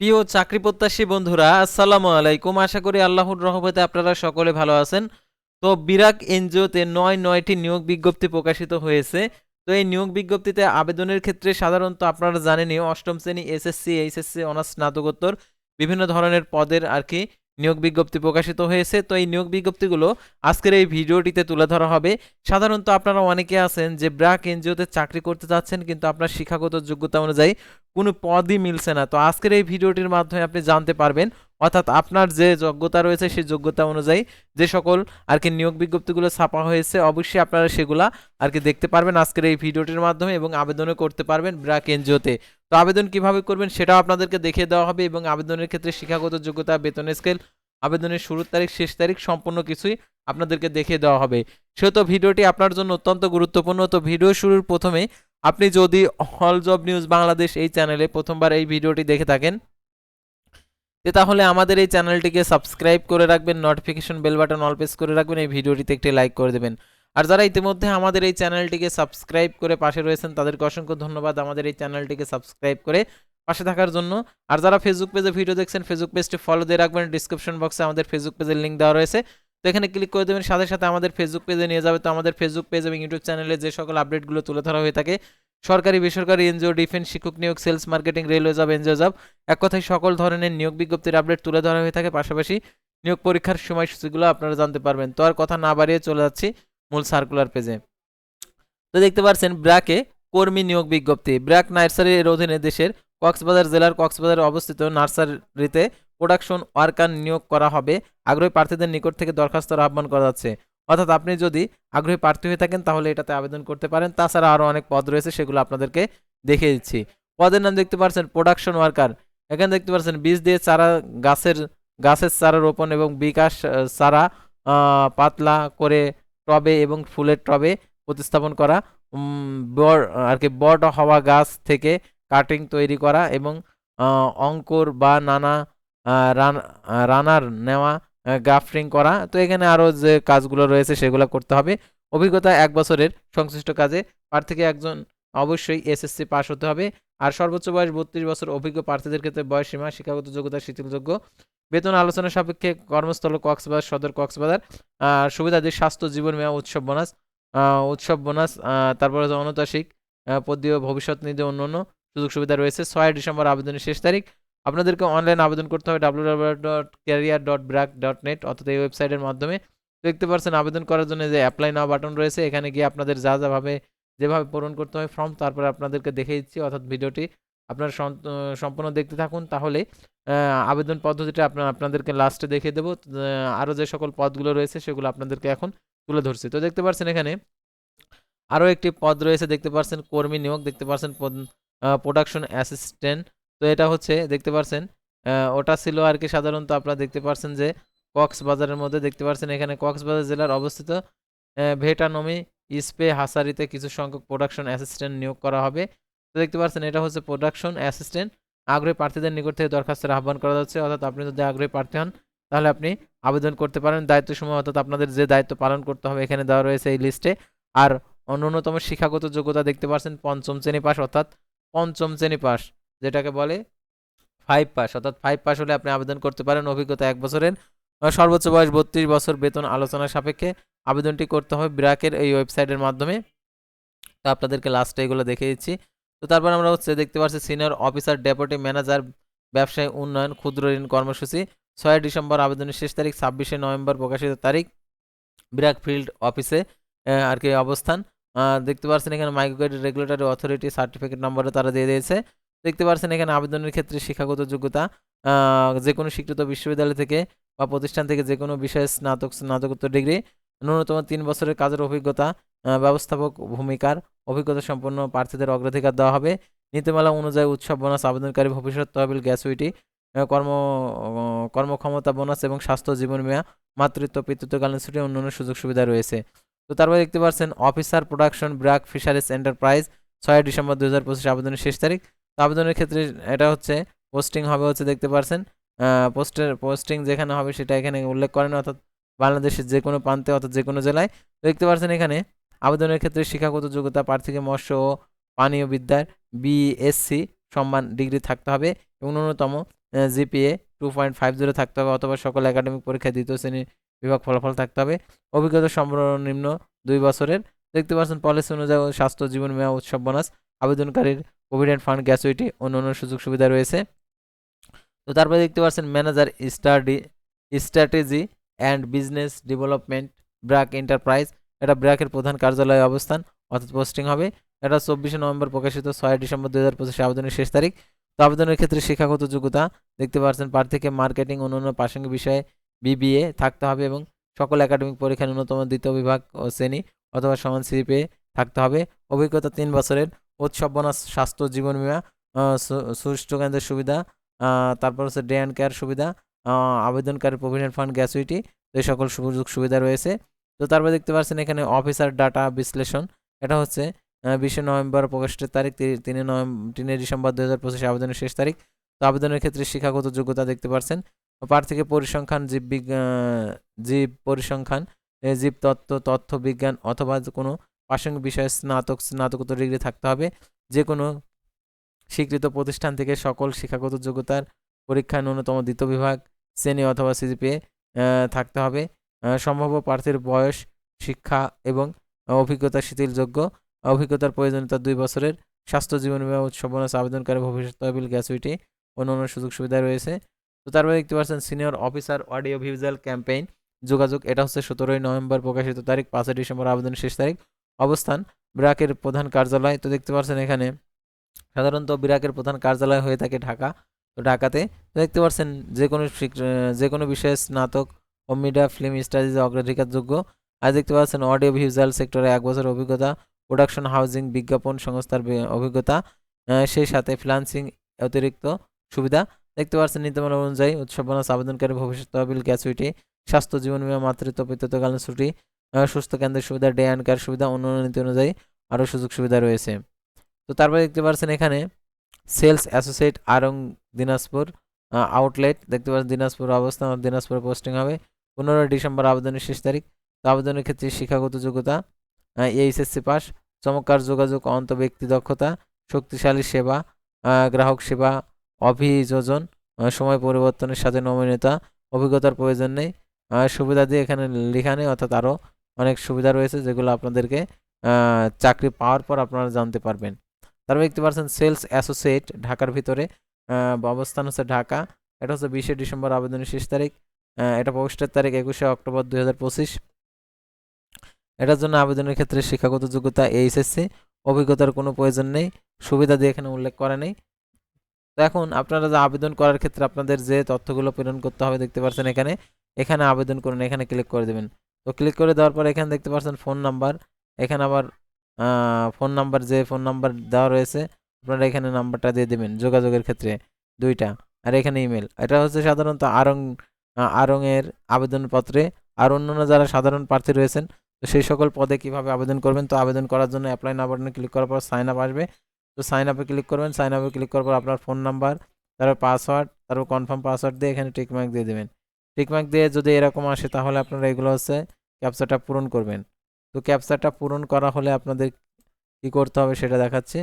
প্রিয় চাকরি প্রত্যাশী বন্ধুরা, আসসালামু আলাইকুম। আশা করি আল্লাহর রহমতে আপনারা সকলে ভালো আছেন। তো বিরাক এনজিওতে নয় নয়টি নিয়োগ বিজ্ঞপ্তি প্রকাশিত হয়েছে। তো এই নিয়োগ বিজ্ঞপ্তিতে আবেদনের ক্ষেত্রে সাধারণত আপনারা জানেনই, অষ্টম শ্রেণি এসএসসি, এইচএসসি, অনার্স, স্নাতকোত্তর, বিভিন্ন ধরনের পদের আর কি নিয়োগ বিজ্ঞপ্তি প্রকাশিত হয়েছে। তো এই নিয়োগ বিজ্ঞপ্তিগুলো আজকের এই ভিডিওটিতে তুলে ধরা হবে। সাধারণত আপনারা অনেকে আছেন যে ব্র্যাক এনজিওতে চাকরি করতে যাচ্ছেন কিন্তু আপনার শিক্ষাগত যোগ্যতা অনুযায়ী কোনো পদই মিলছে না। তো আজকের এই ভিডিওটির মাধ্যমে আপনি জানতে পারবেন অর্থাৎ আপনার যে যোগ্যতা রয়েছে, সেই যোগ্যতা অনুযায়ী যে সকল আর কি নিয়োগ বিজ্ঞপ্তিগুলো ছাপা হয়েছে, অবশ্যই আপনারা সেগুলা আর কি দেখতে পারবেন আজকের এই ভিডিওটির মাধ্যমে এবং আবেদনও করতে পারবেন ব্র্যাক এনজিওতে। তো আবেদন কীভাবে করবেন সেটাও আপনাদেরকে দেখিয়ে দেওয়া হবে এবং আবেদনের ক্ষেত্রে শিক্ষাগত যোগ্যতা, বেতন স্কেল, আবেদনের শুরুর তারিখ, শেষ তারিখ সম্পূর্ণ কিছুই আপনাদেরকে দেখিয়ে দেওয়া হবে। সেহেতু ভিডিওটি আপনার জন্য অত্যন্ত গুরুত্বপূর্ণ। তো ভিডিও শুরুর প্রথমে আপনি যদি হল জব নিউজ বাংলাদেশ এই চ্যানেলে প্রথমবার এই ভিডিওটি দেখে থাকেন তে তাহলে আমাদের এই চ্যানেলটিকে সাবস্ক্রাইব করে রাখবেন notification bell button all press করে রাখবেন, এই ভিডিওটিতে একটি লাইক করে দেবেন। আর যারা ইতিমধ্যে আমাদের এই চ্যানেলটিকে সাবস্ক্রাইব করে পাশে রয়েছেন, তাদেরকে অসংখ্য ধন্যবাদ আমাদের এই চ্যানেলটিকে সাবস্ক্রাইব করে পাশে থাকার জন্য। আর যারা ফেসবুক পেজে ভিডিও দেখছেন ফেসবুক পেজটি ফলো দিয়ে রাখবেন ডিসক্রিপশন বক্সে আমাদের ফেসবুক পেজের লিঙ্ক দেওয়া রয়েছে। তো এখানে ক্লিক করে দেবেন, সাথে সাথে আমাদের ফেসবুক পেজে নিয়ে যাবে। তো আমাদের ফেসবুক পেজ এবং ইউটিউব চ্যানেলে যে সকল আপডেটগুলো তুলে ধরা হয়ে থাকে সরকারি, বেসরকারি, এনজিও, ডিফেন্স, শিক্ষক নিয়োগ, sales marketing, railway job, NGO job, এক কথায় সকল ধরনের নিয়োগ বিজ্ঞপ্তির আপডেট তুলে ধরা হয়ে থাকে। পাশাপাশি নিয়োগ পরীক্ষার সময়সূচিগুলো আপনারা জানতে পারবেন। তো আর কথা না বাড়িয়ে চলে যাচ্ছি মূল সার্কুলার পেজে তো দেখতে পাচ্ছেন ব্র্যাকে কর্মী নিয়োগ বিজ্ঞপ্তি। ব্র্যাক নার্সারির অধীনে দেশের কক্সবাজার জেলার কক্সবাজারে অবস্থিত নার্সারিতে প্রোডাকশন ওয়ার্কার নিয়োগ করা হবে। আগ্রহী প্রার্থীদের নিকট থেকে দরখাস্তর আহ্বান করা যাচ্ছে। অর্থাৎ আপনি যদি আগ্রহী প্রার্থী হয়ে থাকেন, তাহলে এটাতে আবেদন করতে পারেন। তাছাড়া আরও অনেক পদ রয়েছে, সেগুলো আপনাদেরকে দেখিয়ে দিচ্ছি। পদের নাম দেখতে পাচ্ছেন প্রোডাকশন ওয়ার্কার এখানে দেখতে পাচ্ছেন, বীজ দিয়ে চারা, গাছের গাছের চারা রোপণ এবং বিকাশ চারা পাতলা করে টবে এবং ফুলের টবে প্রতিস্থাপন করা বড় আর কি বড় হওয়া গাছ থেকে কাটিং তৈরি করা এবং অঙ্কুর বা নানা রানার নেওয়া গ্রাফটিং করা। তো এখানে আরও যে কাজগুলো রয়েছে সেগুলো করতে হবে। অভিজ্ঞতা এক বছরের সংশ্লিষ্ট কাজে প্রার্থীকে একজন অবশ্যই এসএসসি পাস হতে হবে। আর সর্বোচ্চ বয়স বত্রিশ বছর অভিজ্ঞ প্রার্থীদের ক্ষেত্রে বয়স সীমা, শিক্ষাগত যোগ্যতা, শিথিলযোগ্য। বেতন আলোচনা সাপেক্ষে কর্মস্থল কক্সবাজার, সদর কক্সবাজার। সুবিধাদি স্বাস্থ্য, জীবন মেয়া, উৎসব বোনাস। উৎসব বোনাস তারপরে হচ্ছে অনৈতিক পদীয় ভবিষ্যৎ নিধি অন্য অন্য সুযোগ সুবিধা রয়েছে। ছয় ডিসেম্বর আবেদনের শেষ তারিখ। আপনাদেরকে অনলাইন আবেদন করতে হবে W dot career dot BRAC dot net অর্থাৎ এই ওয়েবসাইটের মাধ্যমে। দেখতে পাচ্ছেন আবেদন করার জন্য যে অ্যাপ্লাই নাও বাটন রয়েছে, এখানে গিয়ে আপনাদের যা যাভাবে যেভাবে পূরণ করতে হয় ফর্ম তারপরে আপনাদেরকে দেখে দিচ্ছি, অর্থাৎ ভিডিওটি আপনারা সম্পূর্ণ দেখতে থাকুন। তাহলে আবেদন পদ্ধতিটা আপনার, আপনাদেরকে লাস্টে দেখিয়ে দেবো। আরও যে সকল পদগুলো রয়েছে, সেগুলো আপনাদেরকে এখন তুলে ধরছি। তো দেখতে পাচ্ছেন এখানে আরও একটি পদ রয়েছে। দেখতে পাচ্ছেন কর্মী নিয়োগ, দেখতে পাচ্ছেন প্রোডাকশন অ্যাসিস্ট্যান্ট তো এটা হচ্ছে দেখতে পাচ্ছেন আহ, ওটা ছিল আর কি সাধারণত আপনারা দেখতে পাচ্ছেন যে কক্সবাজারের মধ্যে দেখতে পাচ্ছেন এখানে কক্সবাজার জেলার অবস্থিত ভেটানমি ইস্পে হাসারিতে কিছু সংখ্যক প্রোডাকশন অ্যাসিস্ট্যান্ট নিয়োগ করা হবে। তো দেখতে পাচ্ছেন এটা হচ্ছে প্রোডাকশন অ্যাসিস্ট্যান্ট আগ্রহী প্রার্থীদের নিকট থেকে দরখাস্তের আহ্বান করা যাচ্ছে অর্থাৎ আপনি যদি আগ্রহী প্রার্থী হন তাহলে আপনি আবেদন করতে পারেন। দায়িত্ব সময় অর্থাৎ আপনাদের যে দায়িত্ব পালন করতে হবে এখানে দেওয়া রয়েছে এই লিস্টে আর অন্যতম শিক্ষাগত যোগ্যতা দেখতে পাচ্ছেন পঞ্চম শ্রেণি পাস অর্থাৎ পঞ্চম শ্রেণি পাস যেটাকে বলে ফাইভ পাস অর্থাৎ ফাইভ পাস হলে আপনি আবেদন করতে পারেন অভিজ্ঞতা এক বছরের। সর্বোচ্চ বয়স বত্রিশ বছর বেতন আলোচনা সাপেক্ষে আবেদনটি করতে হবে ব্রাকের এই ওয়েবসাইটের মাধ্যমে। তো আপনাদেরকে লাস্টে এগুলো দেখে দিচ্ছি। তো তারপর আমরা হচ্ছে দেখতে পাচ্ছি সিনিয়র অফিসার ডেপুটি ম্যানেজার ব্যবসায় উন্নয়ন, ক্ষুদ্র ঋণ কর্মসূচি, ছয় ডিসেম্বর আবেদনের শেষ তারিখ, ছাব্বিশে নভেম্বর প্রকাশিত তারিখ, ব্র্যাক ফিল্ড অফিসে আর কি অবস্থান। দেখতে পাচ্ছেন এখানে মাইক্রোক্রেডিট রেগুলেটরি অথরিটি সার্টিফিকেট নম্বরে তারা দিয়ে দিয়েছে। দেখতে পাচ্ছেন এখানে আবেদনের ক্ষেত্রে শিক্ষাগত যোগ্যতা যে কোনো স্বীকৃত বিশ্ববিদ্যালয় থেকে বা প্রতিষ্ঠান থেকে যে কোনো বিষয়ে স্নাতক, স্নাতকোত্তর ডিগ্রি, ন্যূনতম তিন বছরের কাজের অভিজ্ঞতা ব্যবস্থাপক ভূমিকার অভিজ্ঞতা সম্পন্ন প্রার্থীদের অগ্রাধিকার দেওয়া হবে। নীতিমালা অনুযায়ী উৎসব, বোনাস, আবেদনকারী ভবিষ্যৎ, তহবিল গ্যাসুইটি কর্ম কর্মক্ষমতা, বোনাস এবং স্বাস্থ্য, জীবন মেয়া মাতৃত্ব, পিতৃত্বকালীন ছুটি, অন্যান্য সুযোগ সুবিধা রয়েছে। তো তারপরে দেখতে পাচ্ছেন officer production BRAC fisheries enterprise, ছয় ডিসেম্বর দু হাজার পঁচিশ আবেদনের শেষ তারিখ। আবেদনের ক্ষেত্রে এটা হচ্ছে পোস্টিং হবে হচ্ছে দেখতে পাচ্ছেন পোস্টের পোস্টিং যেখানে হবে সেটা এখানে উল্লেখ করেন, অর্থাৎ বাংলাদেশের যে কোনো প্রান্তে অর্থাৎ যে কোনো জেলায় দেখতে পাচ্ছেন এখানে, আবেদনের ক্ষেত্রে শিক্ষাগত যোগ্যতা প্রার্থীকে মৎস্য ও পানীয় বিদ্যার বিএসসি সম্মান ডিগ্রি থাকতে হবে এবং ন্যূনতম GPA two point five zero থাকতে হবে অথবা সকল একাডেমিক পরীক্ষায় দ্বিতীয় শ্রেণি বিভাগ ফলাফল থাকতে হবে। অভিজ্ঞতা সর্বনিম্ন দুই বছরের। দেখতে পাচ্ছেন পলিসি অনুযায়ী স্বাস্থ্য জীবন বীমা উৎসব বোনাস আবেদনকারীর প্রভিডেন্ট ফান্ড গ্যাসুইটি অন্য সুযোগ সুবিধা রয়েছে। তো তারপরে দেখতে পাচ্ছেন manager study, strategy and business development, BRAC enterprise. এটা ব্র্যাকের প্রধান কার্যালয়ে অবস্থান, অর্থাৎ পোস্টিং হবে। এটা চব্বিশে নভেম্বর প্রকাশিত, ছয় ডিসেম্বর দু হাজার পঁচিশে আবেদনের শেষ তারিখ। তো আবেদনের ক্ষেত্রে শিক্ষাগত যোগ্যতা দেখতে পাচ্ছেন প্রার্থীকে মার্কেটিং অন্যান্য প্রাসঙ্গিক বিষয়ে বিবিএ থাকতে হবে এবং সকল একাডেমিক পরীক্ষা ন্যূনতম দ্বিতীয় বিভাগ ও শ্রেণি অথবা সমান সিপিএ থাকতে হবে। অভিজ্ঞতা তিন বছরের উৎসব বোনাস, স্বাস্থ্য জীবন বিমা সুষ্ঠু কেন্দ্রের সুবিধা তারপর হচ্ছে ডে অ্যান্ড কেয়ার সুবিধা আবেদনকারী প্রভিডেন্ট ফান্ড গ্যাসুইটি এই সকল সুযোগ সুবিধা রয়েছে। তো তারপরে দেখতে পাচ্ছেন এখানে অফিসার ডাটা বিশ্লেষণ। এটা হচ্ছে বিশে নভেম্বর প্রকাশের তারিখ তিনে নভেম্বর তিনে ডিসেম্বর দু হাজার পঁচিশে আবেদনের শেষ তারিখ। তো আবেদনের ক্ষেত্রে শিক্ষাগত যোগ্যতা দেখতে পাচ্ছেন। প্রার্থীকে পরিসংখ্যান, জীব জীব পরিসংখ্যান জীবতত্ত্ব তথ্য বিজ্ঞান অথবা কোনো প্রাসঙ্গিক বিষয়ে স্নাতক, স্নাতকোত্তর ডিগ্রি থাকতে হবে। যে কোনো স্বীকৃত প্রতিষ্ঠান থেকে সকল শিক্ষাগত যোগ্যতার পরীক্ষায় ন্যূনতম দ্বিতীয় বিভাগ, শ্রেণি অথবা সিজিপিএ থাকতে হবে। সম্ভাব্য প্রার্থীর বয়স, শিক্ষা এবং অভিজ্ঞতা শিথিলযোগ্য। অভিজ্ঞতার প্রয়োজনীয়তা দুই বছরের। স্বাস্থ্য জীবন বীমা উৎসব বোনাস আবেদনকারী ভবিষ্যৎ তহবিল গ্যাসুইটি অন্যান্য সুযোগ সুবিধা রয়েছে। তো তারপরে দেখতে পাচ্ছেন, senior officer audio visual campaign. যোগাযোগ, এটা হচ্ছে সতেরোই নভেম্বর প্রকাশিত তারিখ, পাঁচই ডিসেম্বর আবেদনের শেষ তারিখ। অবস্থান। ব্র্যাকের প্রধান কার্যালয়, তো দেখতে পাচ্ছেন এখানে, সাধারণত ব্র্যাকের প্রধান কার্যালয় হয়ে থাকে ঢাকা, তো ঢাকাতে। তো দেখতে পাচ্ছেন যে কোনো যে কোনো বিষয়ে স্নাতক ও মিডিয়া ফিল্ম স্টাডিজ অগ্রাধিকারযোগ্য। আর দেখতে পাচ্ছেন অডিও ভিজুয়াল সেক্টরে এক বছর অভিজ্ঞতা, প্রোডাকশন, হাউজিং, বিজ্ঞাপন সংস্থার অভিজ্ঞতা সেই সাথে ফ্রিল্যান্সিং অতিরিক্ত সুবিধা। দেখতে পাচ্ছেন নীতিমালা অনুযায়ী উৎসব, বোনাস, আবেদনকারী ভবিষ্যৎ তহবিল গ্যাসুইটি স্বাস্থ্য, জীবন বীমা, মাতৃত্ব, পিতৃত্বকালীন ছুটি সুস্থ কেন্দ্রের সুবিধা ডে অ্যান্ড কেয়ার সুবিধা অন্যান্য নীতি অনুযায়ী আরও সুযোগ সুবিধা রয়েছে। তো তারপরে দেখতে পাচ্ছেন এখানে sales associate Aarong Dinajpur outlet দেখতে পাচ্ছেন দিনাজপুর অবস্থান দিনাজপুরে পোস্টিং হবে। পনেরোই ডিসেম্বর আবেদনের শেষ তারিখ। তো আবেদনের ক্ষেত্রে শিক্ষাগত যোগ্যতা এইচএসসি পাস চমৎকার যোগাযোগ, অন্ত ব্যক্তি দক্ষতা, শক্তিশালী সেবা গ্রাহক সেবা, অভিযোজন সময় পরিবর্তনের সাথে নমনীয়তা, অভিজ্ঞতার প্রয়োজন নেই। সুবিধা দিয়ে এখানে লেখা নেই, অর্থাৎ আরও অনেক সুবিধা রয়েছে যেগুলো আপনাদেরকে চাকরি পাওয়ার পর আপনারা জানতে পারবেন। তারপর দেখতে পাচ্ছেন সেলস অ্যাসোসিয়েট ঢাকার ভিতরে অবস্থান হচ্ছে ঢাকা। এটা হচ্ছে বিশে ডিসেম্বর আবেদনের শেষ তারিখ এটা পোস্টের তারিখ একুশে অক্টোবর দুই হাজার পঁচিশ। এটার জন্য আবেদনের ক্ষেত্রে শিক্ষাগত যোগ্যতা এইচএসসি, অভিজ্ঞতার কোনো প্রয়োজন নেই, সুবিধা দিয়ে এখানে উল্লেখ করা নেই। তো এখন আপনারা আবেদন করার ক্ষেত্রে আপনাদের যে তথ্যগুলো প্রেরণ করতে হবে দেখতে পাচ্ছেন এখানে এখানে আবেদন করুন, এখানে ক্লিক করে দেবেন। তো ক্লিক করে দেওয়ার পর এখানে দেখতে পাচ্ছেন ফোন নাম্বার এখানে আবার ফোন নাম্বার যে ফোন নাম্বার দেওয়া রয়েছে, আপনারা এখানে নাম্বারটা দিয়ে দেবেন যোগাযোগের ক্ষেত্রে দুইটা। আর এখানে ইমেল এটা হচ্ছে সাধারণত আরং আরংয়ের আবেদনপত্রে। আর অন্যান্য যারা সাধারণ প্রার্থী রয়েছেন, তো সেই সকল পদে কীভাবে আবেদন করবেন, তো আবেদন করার জন্য অ্যাপ্লাই না বাটনে ক্লিক করার পর সাইন আপ আসবে। তো সাইন আপে ক্লিক করবেন সাইন আপে ক্লিক করার পর আপনার ফোন নাম্বার তারপর পাসওয়ার্ড তারপর কনফার্ম পাসওয়ার্ড দিয়ে এখানে টিকমার্ক দিয়ে দেবেন। টিকমার্ক দিয়ে যদি এরকম আসে তাহলে আপনারা এগুলো হচ্ছে ক্যাপচাটা পূরণ করবেন। তো ক্যাপচাটা পূরণ করা হলে আপনাদের কি করতে হবে সেটা দেখাচ্ছি।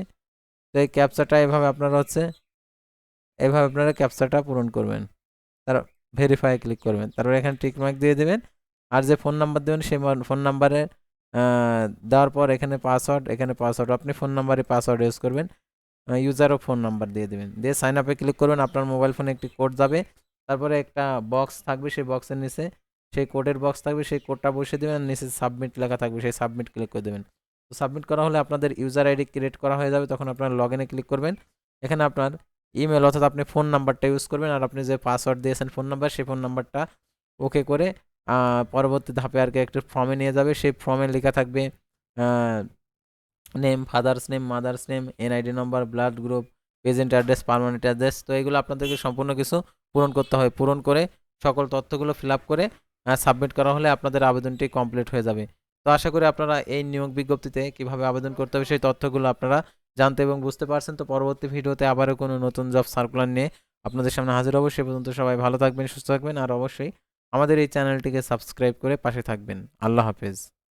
তো এই ক্যাপচাটা এভাবে আপনারা হচ্ছে, এভাবে আপনারা ক্যাপচাটা পূরণ করবেন। তার ভেরিফাই ক্লিক করবেন। তারপর এখানে টিকমার্ক দিয়ে দেবেন। আর যে ফোন নাম্বার দেবেন, সেই ফোন নাম্বারে দেওয়ার পর এখানে পাসওয়ার্ড এখানে পাসওয়ার্ড আপনি ফোন নাম্বারে পাসওয়ার্ড ইউজ করবেন। ইউজারও ফোন নাম্বার দিয়ে দেবেন। দিয়ে সাইন আপে ক্লিক করবেন। আপনার মোবাইল ফোনে একটি কোড যাবে। তারপরে একটা বক্স থাকবে। সেই বক্সের নিচে সেই কোডের বক্স থাকবে, সেই কোডটা বসিয়ে দেবেন, নিচে সাবমিট লেখা থাকবে, সেই সাবমিট ক্লিক করে দেবেন। তো সাবমিট করা হলে আপনাদের ইউজার আইডি ক্রিয়েট করা হয়ে যাবে, তখন আপনার লগ ইনে ক্লিক করবেন। এখানে আপনার ইমেল অর্থাৎ আপনি ফোন নাম্বারটা ইউজ করবেন, আর আপনি যে পাসওয়ার্ড দিয়েছেন ফোন নাম্বার সেই ফোন নাম্বারটা ওকে করে পরবর্তী ধাপে আর কি একটা ফর্মে নিয়ে যাবে। সেই ফর্মে লেখা থাকবে name father's name mother's name NID number blood group present address permanent address তো এগুলো আপনাদেরকে সম্পূর্ণ কিছু পূরণ করতে হয় পূরণ করে সকল তথ্যগুলো ফিল আপ করে সাবমিট করা হলে আপনাদের আবেদনটি কমপ্লিট হয়ে যাবে। তো আশা করি আপনারা এই নিয়োগ বিজ্ঞপ্তিতে কীভাবে আবেদন করতে হবে সেই তথ্যগুলো আপনারা জানতে এবং বুঝতে পারছেন। তো পরবর্তী ভিডিওতে আবারও কোনো নতুন জব সার্কুলার নিয়ে আপনাদের সামনে হাজির হব। সে পর্যন্ত সবাই ভালো থাকবেন, সুস্থ থাকবেন। আর অবশ্যই আমাদের এই চ্যানেলটিকে সাবস্ক্রাইব করে পাশে থাকবেন। আল্লাহ হাফেজ।